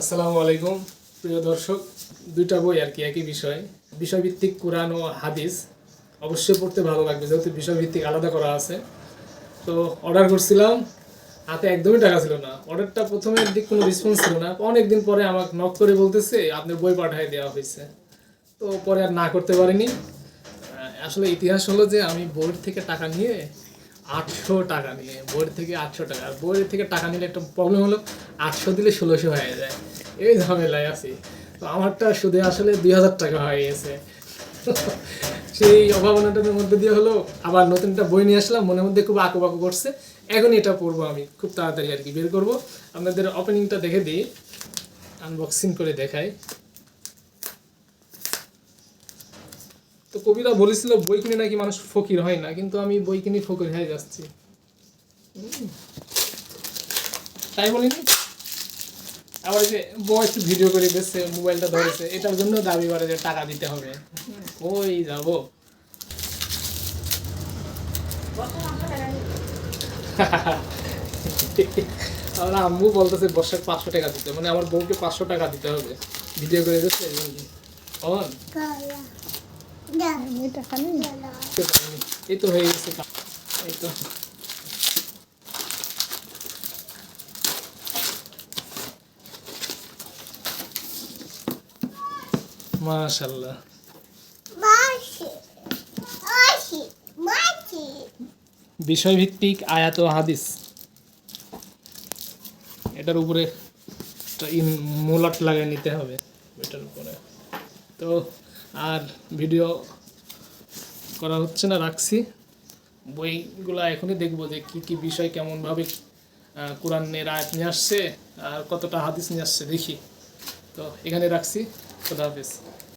আসসালামু আলাইকুম, প্রিয় দর্শক। দুইটা বই আর কি, একই বিষয়। বিষয়ভিত্তিক কোরআন ও হাদিস। অবশ্যই পড়তে ভালো লাগবে, যেহেতু বিষয়ভিত্তিক আলাদা করা আছে। তো অর্ডার করছিলাম, হাতে একদমই টাকা ছিল না। অর্ডারটা প্রথমে দিক কোনো রেসপন্স ছিল না। অনেকদিন পরে আমাকে নক করে বলতেছে আপনার বই পাঠায় দেওয়া হয়েছে। তো পরে আর না করতে পারিনি। আসলে ইতিহাস হলো যে আমি বোর্ড থেকে টাকা নিয়ে আটশো টাকা নিয়ে বোর্ড থেকে আটশো টাকা। আর বোর্ড থেকে টাকা নিলে একটা প্রবলেম হলো, আটশো দিলে ষোলোশো হয়ে যায়। এই ঝামেলায় আছি। তো আমারটা সুদে আসলে দুই হাজার টাকা হয়ে গেছে। সেই অভাবনাটার মধ্যে দিয়ে হলো, আবার নতুন একটা বই নিয়ে আসলাম, মনের মধ্যে খুব আঁকো বাঁকো করছে। এখন এটা পড়ব আমি, খুব তাড়াতাড়ি আর কি, বের করব। আপনাদের ওপেনিংটা দেখে দিই। আনবক্সিং করে দেখাই। তো কবিরা বলেছিল, বই কিনে নাকি মানুষ ফকির হয় না? কিন্তু আমি বই কিনে ফকির হয়ে যাচ্ছি। তাই বলিনি? আবার যে একটু ভিডিও করে দিচ্ছে, মোবাইলটা ধরেছে, এটার জন্য দাবি করে যে টাকা দিতে হবে। ওই যাব? আমার আম্মু বলতেছে বর্ষাক পাঁচশো টাকা দিতে মানে আমার বউকে পাঁচশো টাকা দিতে হবে। ভিডিও করে দিচ্ছে অন এটা খালি এই তো হয়ে গেছে এই তো। মাশাল্লাহ বিষয়ভিত্তিক আয়াত হাদিস। এটার উপরে মোলাট লাগিয়ে নিতে হবে। এটার উপরে। তো আর ভিডিও করা হচ্ছে না, রাখছি। বইগুলো এখনই দেখব যে কি কি বিষয় কেমনভাবে কোরআন কোরআনের আয়াত নিয়ে আসছে আর কতটা হাদিস নিয়ে আসছে, দেখি। তো এখানে রাখছি। খোদা হাফিজ।